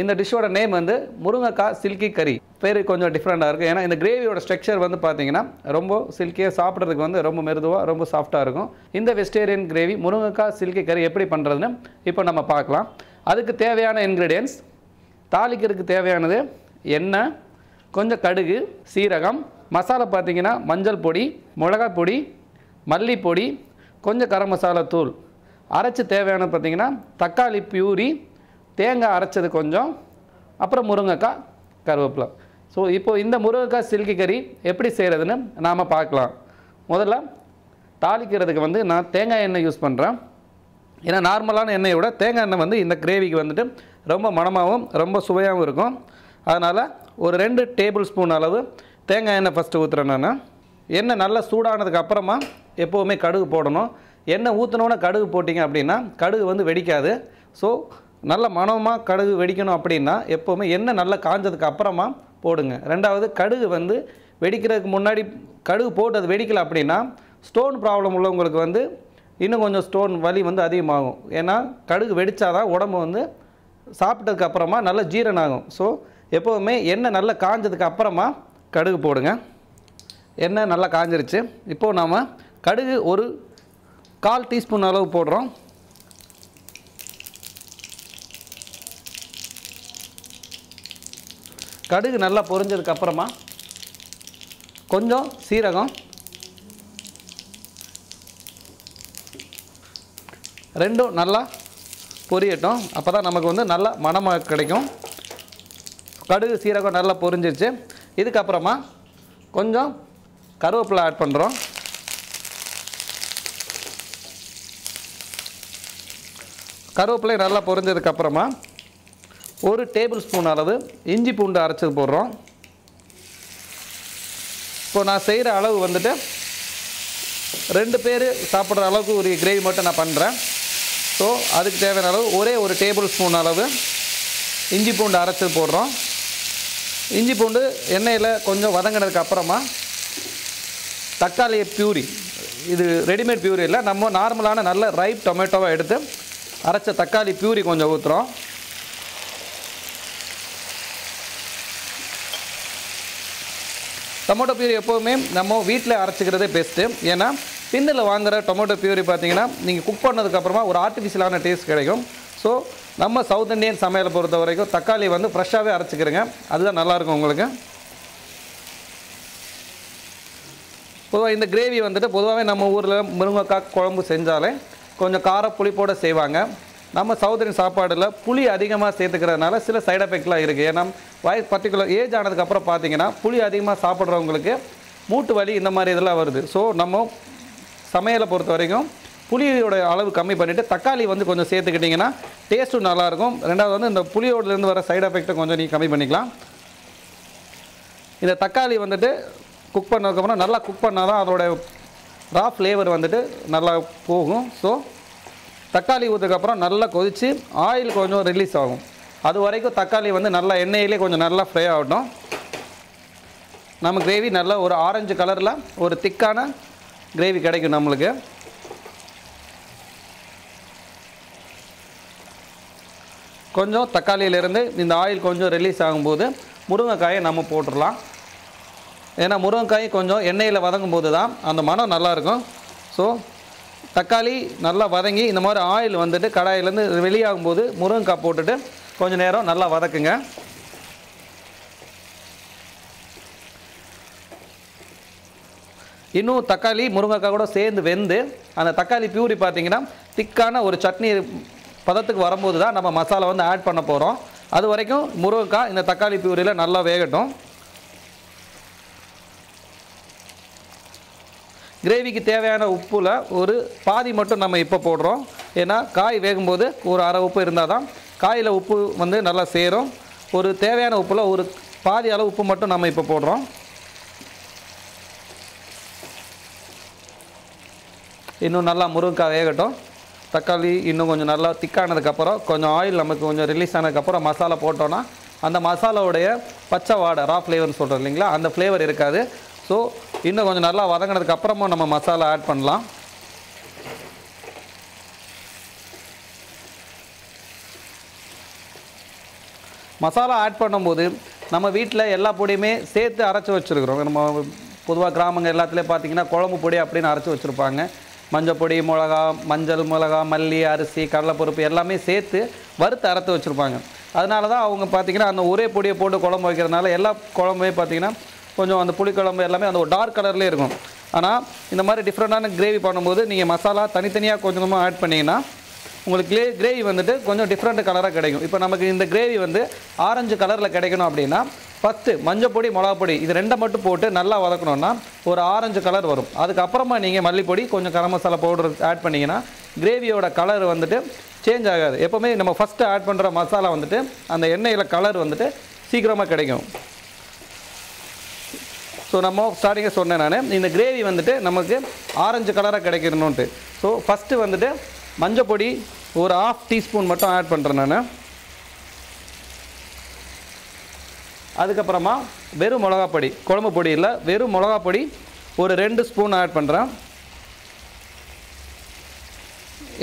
இந்த டிஷ்ஷோட நேம் வந்து முருங்கைக்காய் சில்கி கறி பேர் கொஞ்சம் டிஃப்ரெண்ட்டாக இருக்குது ஏன்னா இந்த கிரேவியோட ஸ்ட்ரக்சர் வந்து பார்த்தீங்கன்னா ரொம்ப சில்கியாக சாப்பிட்றதுக்கு வந்து ரொம்ப மெருதுவாக ரொம்ப சாஃப்டாக இருக்கும். இந்த வெஜிடேரியன் கிரேவி முருங்கைக்காய் சில்கி கறி எப்படி பண்ணுறதுன்னு இப்போ நம்ம பார்க்கலாம். அதுக்கு தேவையான இன்க்ரீடியன்ஸ் தாளிக்கிறதுக்கு தேவையானது எண்ணெய் கொஞ்சம் கடுகு சீரகம் மசாலா பார்த்தீங்கன்னா மஞ்சள் பொடி மிளகாய் பொடி மல்லிப்பொடி கொஞ்சம் கரம் மசாலா தூள். அரைச்சி தேவையானது பார்த்தீங்கன்னா தக்காளி பியூரி தேங்காய் அரைச்சது கொஞ்சம் அப்புறம் முருங்கைக்காய் கருவேப்பிலை. ஸோ இப்போது இந்த முருங்கைக்காய் சில்கி கறி எப்படி செய்கிறதுன்னு நாம் பார்க்கலாம். முதல்ல தாளிக்கிறதுக்கு வந்து நான் தேங்காய் எண்ணெய் யூஸ் பண்ணுறேன் ஏன்னா நார்மலான எண்ணெயை விட தேங்காய் எண்ணெய் வந்து இந்த கிரேவிக்கு வந்துட்டு ரொம்ப மணமாகவும் ரொம்ப சுவையாகவும் இருக்கும். அதனால் ஒரு ரெண்டு டேபிள் ஸ்பூன் அளவு தேங்காய் எண்ணெய் ஃபஸ்ட்டு ஊற்றுறேன் நான். எண்ணெய் நல்லா சூடானதுக்கு அப்புறமா எப்போவுமே கடுகு போடணும். எண்ணெய் ஊற்றினோன்னே கடுகு போட்டிங்க அப்படின்னா கடுகு வந்து வெடிக்காது. ஸோ நல்ல மனமாக கடுகு வெடிக்கணும் அப்படின்னா எப்போவுமே எண்ணெய் நல்லா காஞ்சதுக்கு அப்புறமா போடுங்க. ரெண்டாவது கடுகு வந்து வெடிக்கிறதுக்கு முன்னாடி கடுகு போட்டு அது வெடிக்கலை அப்படின்னா ஸ்டோன் ப்ராப்ளம் உள்ளவங்களுக்கு வந்து இன்னும் கொஞ்சம் ஸ்டோன் வலி வந்து அதிகமாகும். ஏன்னா கடுகு வெடித்தாதான் உடம்பு வந்து சாப்பிட்டதுக்கு அப்புறமா நல்ல ஜீரணம் ஆகும் ஸோ எப்போவுமே எண்ணெய் நல்லா காஞ்சதுக்கு அப்புறமா கடுகு போடுங்க. எண்ணெய் நல்லா காஞ்சிருச்சு. இப்போது நாம் கடுகு ஒரு கால் டீஸ்பூன் அளவு போடுறோம். கடுகு நல்லா பொரிஞ்சதுக்கு அப்புறமா கொஞ்சம் சீரகம் ரெண்டும் நல்லா பொரியட்டும். அப்போ தான் நமக்கு வந்து நல்ல மணமாக கிடைக்கும். கடுகு சீரகம் நல்லா பொரிஞ்சிருச்சு. இதுக்கப்புறமா கொஞ்சம் கருவேப்பிலை ஆட் பண்ணுறோம் கருவேப்பிலை நல்லா பொரிஞ்சதுக்கப்புறமா ஒரு டேபிள் ஸ்பூன் அளவு இஞ்சி பூண்டு அரைச்சது போடுறோம். இப்போ நான் செய்கிற அளவு வந்துட்டு ரெண்டு பேர் சாப்பிட்ற அளவுக்கு ஒரு கிரேவி மட்டும் நான் பண்ணுறேன் ஸோ அதுக்கு தேவையான அளவு ஒரே ஒரு டேபிள் ஸ்பூன் அளவு இஞ்சி பூண்டு அரைச்சது போடுறோம். இஞ்சி பூண்டு எண்ணெயில் கொஞ்சம் வதங்கினதுக்கு அப்புறமா தக்காளி பியூரி இது ரெடிமேட் பியூரி இல்லை நம்ம நார்மலான நல்ல ரைப் டொமேட்டோவாக எடுத்து அரைச்ச தக்காளி பியூரி கொஞ்சம் ஊற்றுறோம் டொமேட்டோ பியூரி எப்போவுமே நம்ம வீட்டில் அரைச்சிக்கிறதே பெஸ்ட்டு ஏன்னா பின்னில் வாங்குகிற டொமேட்டோ பியூரி பார்த்தீங்கன்னா நீங்கள் குக் பண்ணதுக்கப்புறமா ஒரு ஆர்டிஃபிஷியலான டேஸ்ட் கிடைக்கும். ஸோ நம்ம சவுத் இந்தியன் சமையலை பொறுத்த வரைக்கும் தக்காளி வந்து ஃப்ரெஷ்ஷாகவே அரைச்சிக்கிறேங்க. அதுதான் நல்லாயிருக்கும் உங்களுக்கு. பொதுவாக இந்த கிரேவி வந்துட்டு பொதுவாகவே நம்ம ஊரில் முருங்கைக்காய் குழம்பு செஞ்சாலே கொஞ்சம் கார புளிப்போடு செய்வாங்க. நம்ம சகோதரின் சாப்பாடில் புளி அதிகமாக சேர்த்துக்கிறதுனால சில சைடு எஃபெக்ட்லாம் இருக்குது ஏன்னா வய பர்டிகுலர் ஏஜ் ஆனதுக்கப்புறம் பார்த்தீங்கன்னா புளி அதிகமாக சாப்பிட்றவங்களுக்கு மூட்டு வலி இந்த மாதிரி இதெல்லாம் வருது. ஸோ நம்ம சமையலை பொறுத்த வரைக்கும் புளியோட அளவு கம்மி பண்ணிவிட்டு தக்காளி வந்து கொஞ்சம் சேர்த்துக்கிட்டிங்கன்னா டேஸ்ட்டும் நல்லாயிருக்கும். ரெண்டாவது வந்து இந்த புளியோடலேருந்து வர சைடு எஃபெக்ட்டை கொஞ்சம் நீங்கள் கம்மி பண்ணிக்கலாம். இந்த தக்காளி வந்துட்டு குக் பண்ணதுக்கப்புறம் நல்லா குக் பண்ணால் தான் அதோட ரா ஃப்ளேவர் வந்துட்டு நல்லா போகும். ஸோ தக்காளி ஊற்றுக்கப்புறம் நல்லா கொதித்து ஆயில் கொஞ்சம் ரிலீஸ் ஆகும். அது வரைக்கும் தக்காளி வந்து நல்லா எண்ணெயிலே கொஞ்சம் நல்லா ஃப்ரை ஆகட்டும். நம்ம கிரேவி நல்லா ஒரு ஆரஞ்சு கலரில் ஒரு திக்கான கிரேவி கிடைக்கும் நம்மளுக்கு. கொஞ்சம் தக்காளியிலேருந்து இந்த ஆயில் கொஞ்சம் ரிலீஸ் ஆகும்போது முருங்கைக்காயை நம்ம போட்டுடலாம். ஏன்னா முருங்கைக்காய் கொஞ்சம் எண்ணெயில் வதங்கும் போது தான் அந்த மனம் நல்லாயிருக்கும் ஸோ தக்காளி நல்லா வதங்கி இந்த மாதிரி ஆயில் வந்துட்டு கடாயிலேருந்து வெளியாகும்போது முருங்கைக்காய் போட்டுட்டு கொஞ்சம் நேரம் நல்லா வதக்குங்க. இன்னும் தக்காளி முருங்கைக்காய் கூட சேர்ந்து வெந்து அந்த தக்காளி பியூரி பார்த்தீங்கன்னா திக்கான ஒரு சட்னி பதத்துக்கு வரும்போது தான் நம்ம மசாலா வந்து ஆட் பண்ண போகிறோம் அது வரைக்கும் முருங்கைக்காய் இந்த தக்காளி பியூரியில் நல்லா வேகட்டும். கிரேவிக்கு தேவையான உப்பில் ஒரு பாதி மட்டும் நம்ம இப்போ போடுறோம். ஏன்னா காய் வேகும்போது ஒரு அரை உப்பு இருந்தால் தான் காயில் உப்பு வந்து நல்லா சேரும். ஒரு தேவையான உப்பில் ஒரு பாதி அளவு உப்பு மட்டும் நம்ம இப்போ போடுறோம். இன்னும் நல்லா முருங்கைக்காய் வேகட்டும். தக்காளி இன்னும் கொஞ்சம் நல்லா திக்கானதுக்கப்புறம் கொஞ்சம் ஆயில் நமக்கு கொஞ்சம் ரிலீஸ் ஆனதுக்கப்புறம் மசாலா போட்டோன்னா அந்த மசாலாவுடைய பச்சை வாடை ரா ஃப்ளேவர்னு சொல்கிறோம் இல்லைங்களா? அந்த ஃப்ளேவர் இருக்காது. ஸோ இன்னும் கொஞ்சம் நல்லா வதங்கினதுக்கு அப்புறமா நம்ம மசாலா ஆட் பண்ணலாம். மசாலா ஆட் பண்ணும்போது நம்ம வீட்டில் எல்லா பொடியுமே சேர்த்து அரைச்சி வச்சுருக்குறோம். நம்ம பொதுவாக கிராமங்கள் எல்லாத்துலேயும் பார்த்தீங்கன்னா குழம்பு பொடி அப்படின்னு அரைச்சி வச்சுருப்பாங்க. மஞ்சள் பொடி மிளகா மஞ்சள் மிளகா மல்லி அரிசி கடலைப்பருப்பு எல்லாமே சேர்த்து வறுத்து அரைத்து வச்சுருப்பாங்க. அதனால தான் அவங்க பார்த்தீங்கன்னா அந்த ஒரே பொடியை போட்டு குழம்பு வைக்கிறதுனால எல்லா குழம்புமே பார்த்திங்கன்னா கொஞ்சம் அந்த புளிக்குழம்பு எல்லாமே அந்த ஒரு டார்க் கலர்லேயே இருக்கும். ஆனால் இந்த மாதிரி டிஃப்ரெண்ட்டான கிரேவி பண்ணும்போது நீங்கள் மசாலா தனித்தனியாக கொஞ்சம் கொஞ்சமாக ஆட் பண்ணிங்கன்னா உங்களுக்கு கிரே கிரேவி வந்துட்டு கொஞ்சம் டிஃப்ரெண்ட் கலராக கிடைக்கும். இப்போ நமக்கு இந்த கிரேவி வந்து ஆரஞ்சு கலரில் கிடைக்கணும் அப்படின்னா ஃபஸ்ட்டு மஞ்சப்பொடி மிளகாப்பொடி இது ரெண்டை மட்டும் போட்டு நல்லா வதக்கணுன்னா ஒரு ஆரஞ்சு கலர் வரும். அதுக்கப்புறமா நீங்கள் மல்லிப்பொடி கொஞ்சம் கரம் மசாலா பவுடர் ஆட் பண்ணிங்கன்னா கிரேவியோட கலர் வந்துட்டு சேஞ்ச் ஆகாது. எப்போவுமே நம்ம ஃபஸ்ட்டு ஆட் பண்ணுற மசாலா வந்துட்டு அந்த எண்ணெயில் கலர் வந்துட்டு சீக்கிரமாக கிடைக்கும். ஸோ நம்ம ஸ்டார்டிங்கே சொன்னேன் நான். இந்த கிரேவி வந்துட்டு நமக்கு ஆரஞ்சு கலராக கிடைக்கணுன்ட்டு ஸோ ஃபஸ்ட்டு வந்துட்டு மஞ்சள் பொடி ஒரு ஆஃப் டீஸ்பூன் மட்டும் ஆட் பண்ணுறேன் நான். அதுக்கப்புறமா வெறும் மிளகா பொடி குழம்பு பொடி இல்லை வெறும் மிளகா பொடி ஒரு ரெண்டு ஸ்பூன் ஆட் பண்ணுறேன்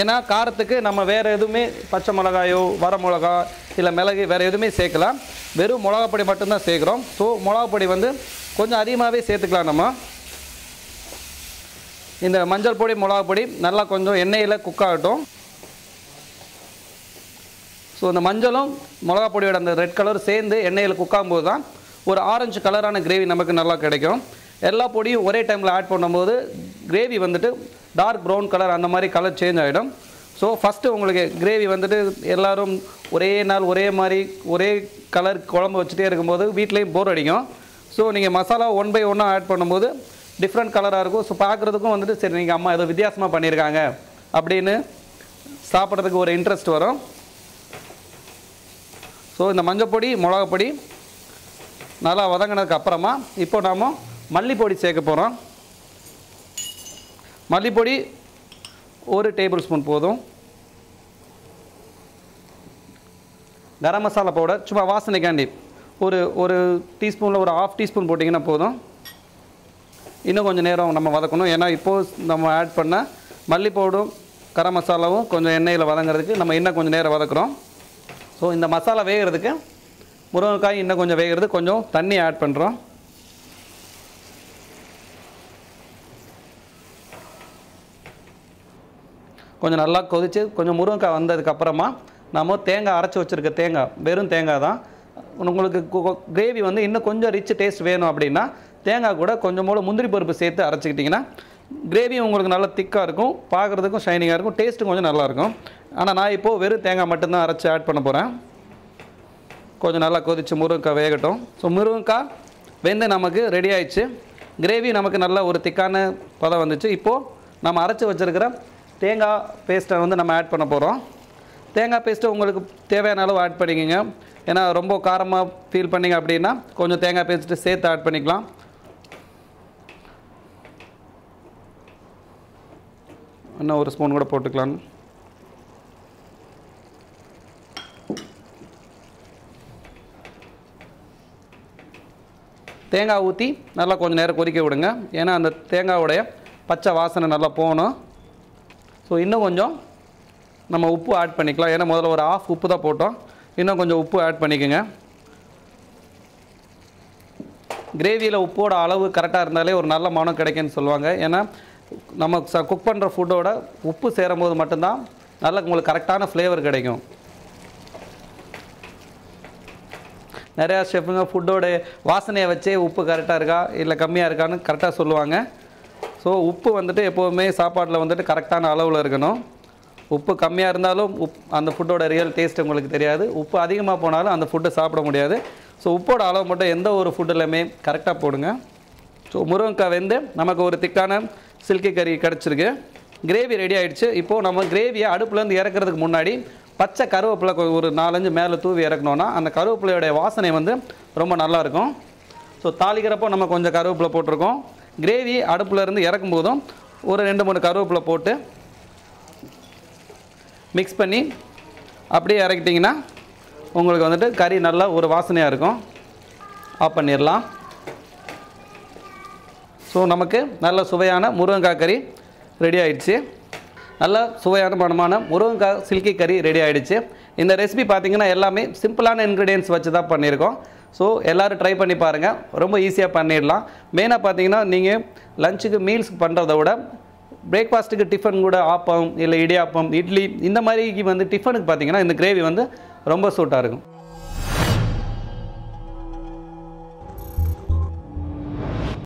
ஏன்னா காரத்துக்கு நம்ம வேறு எதுவுமே பச்சை மிளகாயோ வர மிளகா இல்லை மிளகு வேறு எதுவுமே சேர்க்கலாம். வெறும் மிளகா பொடி மட்டும்தான் சேர்க்குறோம். ஸோ மிளகாப்பொடி வந்து கொஞ்சம் அதிகமாகவே சேர்த்துக்கலாம் நம்ம. இந்த மஞ்சள் பொடி மிளகா பொடி நல்லா கொஞ்சம் எண்ணெயில் குக் ஆகட்டும். ஸோ இந்த மஞ்சளும் மிளகா பொடியோட அந்த ரெட் கலர் சேர்ந்து எண்ணெயில் குக் ஆகும்போது தான் ஒரு ஆரஞ்சு கலரான கிரேவி நமக்கு நல்லா கிடைக்கும். எல்லா பொடியும் ஒரே டைமில் ஆட் பண்ணும்போது கிரேவி வந்துட்டு டார்க் ப்ரௌன் கலர் அந்த மாதிரி கலர் சேஞ்ச் ஆகிடும் ஸோ ஃபஸ்ட்டு உங்களுக்கு கிரேவி வந்துட்டு எல்லோரும் ஒரே நாள் ஒரே மாதிரி ஒரே கலர் குழம்பு வச்சுட்டே இருக்கும்போது வீட்லேயும் போர் அடிக்கும். ஸோ நீங்கள் மசாலா ஒன் பை ஒன்னாக ஆட் பண்ணும்போது டிஃப்ரெண்ட் கலராக இருக்கும். ஸோ பார்க்குறதுக்கும் வந்துட்டு சரி நீங்கள் அம்மா ஏதோ வித்தியாசமாக பண்ணியிருக்காங்க அப்படின்னு சாப்பிட்றதுக்கு ஒரு இன்ட்ரெஸ்ட் வரும். ஸோ இந்த மஞ்சள் பொடி நல்லா வதங்கினதுக்கு அப்புறமா இப்போ நாம் மல்லிப்பொடி சேர்க்க போகிறோம் மல்லிப்பொடி ஒரு டேபிள் ஸ்பூன் போதும். கரம் மசாலா பவுடர் சும்மா வாசனைக்காண்டி. ஒரு ஒரு டீஸ்பூனில் ஒரு ஆஃப் டீஸ்பூன் போட்டிங்கன்னா போதும். இன்னும் கொஞ்சம் நேரம் நம்ம வதக்கணும். ஏன்னா இப்போது நம்ம ஆட் பண்ண மல்லி கரம் மசாலாவும் கொஞ்சம் எண்ணெயில் வதங்குறதுக்கு நம்ம இன்னும் கொஞ்சம் நேரம் வதக்குறோம். ஸோ இந்த மசாலா வேகிறதுக்கு முருங்கைக்காய் இன்னும் கொஞ்சம் வேகிறது கொஞ்சம் தண்ணி ஆட் பண்ணுறோம் கொஞ்சம் நல்லா கொதித்து கொஞ்சம் முருங்கைக்காய் வந்ததுக்கப்புறமா நம்ம தேங்காய் அரைச்சி வச்சுருக்க தேங்காய் வெறும் தேங்காய் தான். உங்களுக்கு கிரேவி வந்து இன்னும் கொஞ்சம் ரிச் டேஸ்ட் வேணும் அப்படின்னா தேங்காய் கூட கொஞ்சம் மூலம் முந்திரி பருப்பு சேர்த்து அரைச்சிக்கிட்டிங்கன்னா கிரேவி உங்களுக்கு நல்லா திக்காக இருக்கும் பார்க்குறதுக்கும் ஷைனிங்காக இருக்கும் டேஸ்ட்டும் கொஞ்சம் நல்லாயிருக்கும் ஆனால் நான் இப்போது வெறும் தேங்காய் மட்டும்தான் அரைச்சி ஆட் பண்ண போகிறேன் கொஞ்சம் நல்லா கொதித்து முருங்கைக்காய் வேகட்டும். ஸோ முருங்கைக்காய் வெந்து நமக்கு ரெடி ஆயிடுச்சு. கிரேவி நமக்கு நல்ல ஒரு திக்கான பதம் வந்துச்சு. இப்போது நம்ம அரைச்சி வச்சுருக்கிற தேங்காய் பேஸ்ட்டை வந்து நம்ம ஆட் பண்ண போகிறோம் தேங்காய் பேஸ்ட்டு உங்களுக்கு தேவையான அளவு ஆட் பண்ணிக்கோங்க. ஏன்னா ரொம்ப காரமாக ஃபீல் பண்ணிங்க அப்படின்னா கொஞ்சம் தேங்காய் பேஸ்ட்டு சேர்த்து ஆட் பண்ணிக்கலாம். இன்னும் ஒரு ஸ்பூன் கூட போட்டுக்கலாம். தேங்காய் ஊற்றி நல்லா கொஞ்சம் நேரம் கொதிக்க விடுங்க. ஏன்னா அந்த தேங்காயோடைய பச்சை வாசனை நல்லா போகணும். ஸோ இன்னும் கொஞ்சம் நம்ம உப்பு ஆட் பண்ணிக்கலாம். ஏன்னா முதல்ல ஒரு ஆஃப் உப்பு தான் போட்டோம். இன்னும் கொஞ்சம் உப்பு ஆட் பண்ணிக்கோங்க. கிரேவியில் உப்போட அளவு கரெக்டாக இருந்தாலே ஒரு நல்ல மனம் கிடைக்குன்னு சொல்லுவாங்க. ஏன்னா நம்ம ச குக் பண்ணுற ஃபுட்டோட உப்பு சேரும்போது மட்டும்தான் நல்ல உங்களுக்கு கரெக்டான ஃப்ளேவர் கிடைக்கும். நிறையா ஷெஃபுங்க ஃபுட்டோட வாசனையை வச்சே உப்பு கரெக்டாக இருக்கா? இல்லை கம்மியாக இருக்கான்னு கரெக்டாக சொல்லுவாங்க. ஸோ உப்பு வந்துட்டு எப்போவுமே சாப்பாட்டில் வந்துட்டு கரெக்டான அளவில் இருக்கணும். உப்பு கம்மியாக இருந்தாலும் உப் அந்த ஃபுட்டோட ரியல் டேஸ்ட் உங்களுக்கு தெரியாது. உப்பு அதிகமாக போனாலும் அந்த ஃபுட்டை சாப்பிட முடியாது. ஸோ உப்போட அளவு மட்டும் எந்த ஒரு ஃபுட்டுலையுமே கரெக்டாக போடுங்க. ஸோ முருங்கைக்காய் வெந்து நமக்கு ஒரு திக்கான சில்கி கறி கிடச்சிருக்கு. கிரேவி ரெடி ஆகிடுச்சு இப்போது நம்ம கிரேவியை அடுப்புலேருந்து இறக்குறதுக்கு முன்னாடி பச்சை கருவேப்பிலை ஒரு நாலஞ்சு மேலே தூவி இறக்கணுன்னா அந்த கருவேப்பிலையோடைய வாசனை வந்து ரொம்ப நல்லாயிருக்கும் ஸோ தாளிக்கிறப்போ நம்ம கொஞ்சம் கருவேப்பிலை போட்டிருக்கோம். கிரேவி அடுப்புலேருந்து இறக்கும் போதும் ஒரு ரெண்டு மூணு கருவேப்பிலை போட்டு மிக்ஸ் பண்ணி அப்படியே இறக்கிட்டிங்கன்னா உங்களுக்கு வந்துட்டு கறி நல்லா ஒரு வாசனையாக இருக்கும். ஆஃப் பண்ணிடலாம். ஸோ நமக்கு நல்ல சுவையான முருங்கைக்காய் கறி ரெடி ஆயிடுச்சு. நல்ல சுவையான பணமான முருங்கைக்காய் சில்கி கறி ரெடி ஆகிடுச்சு இந்த ரெசிபி பார்த்தீங்கன்னா எல்லாமே சிம்பிளான இன்க்ரீடியன்ஸ் வச்சு தான் பண்ணியிருக்கோம். ஸோ எல்லோரும் ட்ரை பண்ணி பாருங்கள் ரொம்ப ஈஸியாக பண்ணிடலாம். மெயினாக பார்த்தீங்கன்னா நீங்கள் லஞ்சுக்கு மீல்ஸ் பண்ணுறத விட பிரேக்ஃபாஸ்ட்டுக்கு டிஃபன் கூட ஆப்பம் இல்லை இடியாப்பம் இட்லி இந்த மாதிரி வந்து டிஃபனுக்கு பார்த்தீங்கன்னா இந்த கிரேவி வந்து ரொம்ப சூட்டாக இருக்கும்.